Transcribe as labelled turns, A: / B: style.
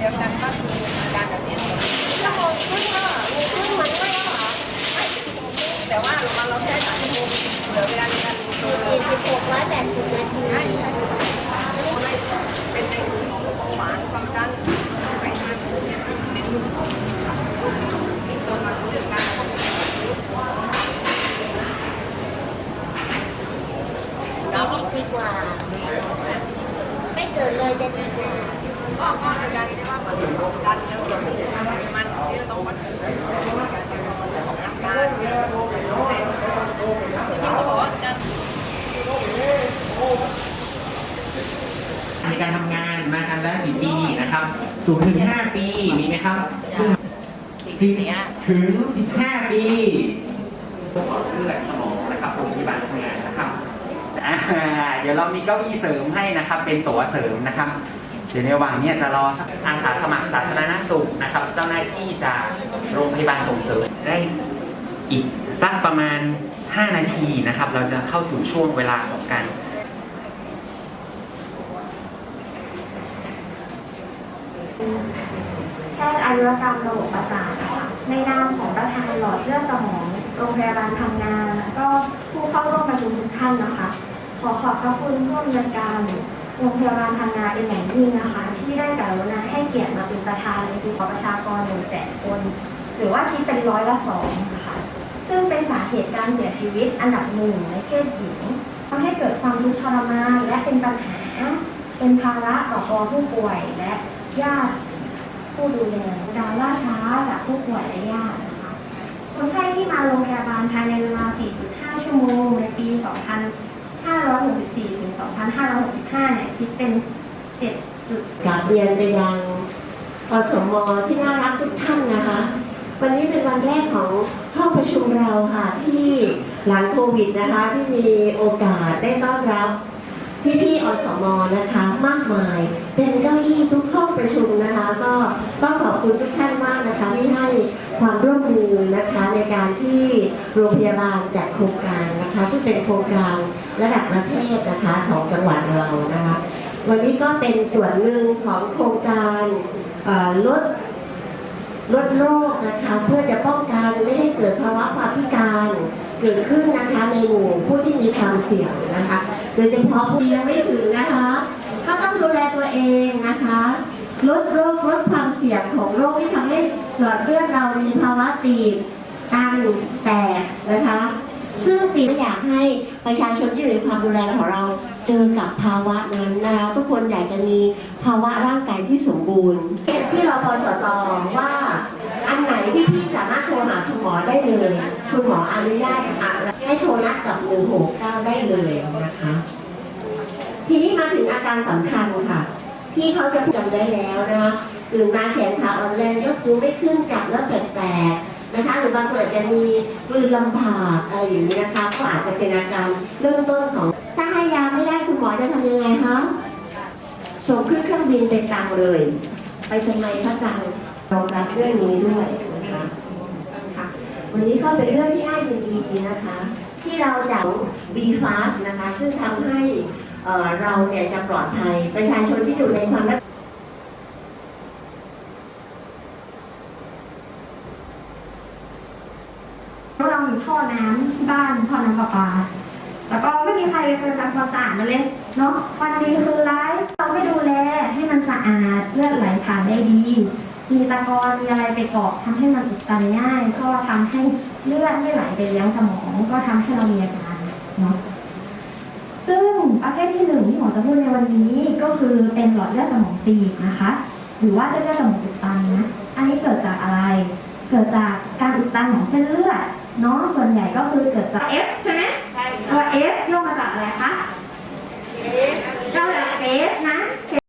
A: เดียวกัน
B: ก็คือการแบบนี้
A: ถ้ามองขึ้นว่ามีขึ้นมันไม่หรอ
B: ไม่แต่ว่าเราเราใช้สามชั่วโมงเหลือเวลาในการค
A: ือสี่สิบหกร้อยแปดสิบนาทีใช่
B: เป็นในมุมของหวานความดันไปทางใท
A: ี่ดีกว่า ไม่เกิดเลยจะดีกว่า
B: ก็ก็ในก
C: ารทำงานมากันแล้วกี่ปีนะครับสูงถึง5ปีมีไหมครับสิบถึง15ปีพวกหลอดเลือดสมองนะครับโรงพยาบาลทำงานนะครับเดี๋ยวเรามีเก้าอี้เสริมให้นะครับ เป็นตัวเสริมนะครับ ดี๋ยวในระหว่างนี้จะรอสักอาสาสมัครสาธารณสุขนะครับ เจ้าหน้าที่จากโรงพยาบาลส่งเสริมได้อีกสักประมาณ 5 นาทีนะครับ เราจะเข้าสู่ช่วงเวลาของการ
D: แพทย์อายุรกรรมระบบประสาทนะคะในนามของประธานหลอดเลือดสมอง โรงพยาบาลทำงาน ก็ผู้เข้าร่วมประชุมทุกท่านนะคะ ขอขอบพระคุณผู้อำนวยการ โรงพยาบาลทำงานเป็นอย่างยิ่งนะคะ ที่ได้กรุณาให้เกียรติมาเป็นประธานในปีของประชากรหนึ่งแสนคน หรือว่าคิดเป็นร้อยละสองนะคะซึ่งเป็นสาเหตุการเสียชีวิตอันดับหนึ่งในเพศหญิงทำให้เกิดความทุกข์ทรมานและเป็นปัญหา เป็นภาระต่อตัวผู้ป่วยและญาติผู้ดูแลการล่าช้าจากผู้ป่วยและญาตินะคะคนไข้ที่มาโรงพยาบาลภายในเวลา 4.5 ชั่วโมงในปี 2564 ถึง 2565 เนี่ยคิดเป็น 7.
E: กราบเรียนไปยังอสมที่น่ารักทุกท่านนะคะ วันนี้เป็นวันแรกของห้องประชุมเราค่ะที่หลังโควิดนะคะที่มีโอกาสได้ต้อนรับพี่พี่ๆอสมนะคะ มากมาย เป็นเก้าอี้ทุกห้องประชุมนะคะ ก็ต้องขอบคุณทุกท่านมากนะคะที่ให้ความร่วมมือนะคะในการที่โรงพยาบาลจัดโครงการนะคะซึ่งเป็นโครงการ ระดับประเทศนะคะของจังหวัดเรานะคะวันนี้ก็เป็นส่วนหนึ่งของโครงการลดลดโรคนะคะเพื่อจะป้องกันไม่ให้เกิดภาวะความพิการเกิดขึ้นนะคะในหมู่ผู้ที่มีความเสี่ยงนะคะโดยเฉพาะผู้ที่ยังไม่ถึงนะคะ ก็ต้องดูแลตัวเองนะคะลดโรคลดความเสี่ยงของโรคที่ทำให้หลอดเลือดเรามีภาวะตีบตันแตกนะคะ ซึ่งปีนี้อยากให้ประชาชนที่อยู่ในความดูแลของเราเจอกับภาวะนั้นนะคะทุกคนอยากจะมีภาวะร่างกายที่สมบูรณ์พี่รอพสตว่าอันไหนที่พี่สามารถโทรหาคุณหมอได้เลย คุณหมออนุญาตอะไรให้โทรนัดกับ169ได้เลยนะคะ ทีนี้มาถึงอาการสำคัญค่ะ ที่เขาจะจำได้แล้วนะคะตื่นมาแขนขาอ่อนแรงยกตัวไม่ขึ้นจับแล้วแปลกๆ นะคะหรือบางคนอาจจะมีกลืนลำบากอะไรอย่างนี้นะคะ ก็อาจจะเป็นอาการเริ่มต้นของถ้าให้ยาไม่ได้คุณหมอจะทำยังไงคะส่งขึ้นเครื่องบินไปกลางเลย ไปทำไมคะกลางรองรับเรื่องนี้ด้วยนะคะวันนี้ก็เป็นเรื่องที่น่ายินดีนะคะ ที่เราจาก B Fast นะคะ ซึ่งทำให้เอ่อเราเนี่ยจะปลอดภัยประชาชนที่อยู่ในความรับ
D: เรามีท่ อน้ำที่บ้านท่อน้ำประปา แล้วก็ไม่มีใครเคยทำความสะอาดมันเลยเนาะวันดีคือร้ายเราไม่ดูแลให้มันสะอาดเลือดไหลผ่านได้ดี มีตะกอนมีอะไรไปเกาะทำให้มันอุดตันง่าย ก็ทำให้เลือดไม่ไหลไปเลี้ยงสมอง ก็ทำให้เรามีอาการเนาะซึ่งประเภทที่หนึ่งที่หมอจะพูดในวันนี้ก็คือเป็นหลอดเลือดสมองตีบนะคะ หรือว่าเส้นเลือดสมองอุดตันนะ อันนี้เกิดจากอะไร เกิดจากการอุดตันของเส้นเลือด เนาะส่วนใหญ่ก็คือเกิดจาก F ใช่ไหมตัว F ย่อมาจากอะไรคะย่อมาจาก F นะ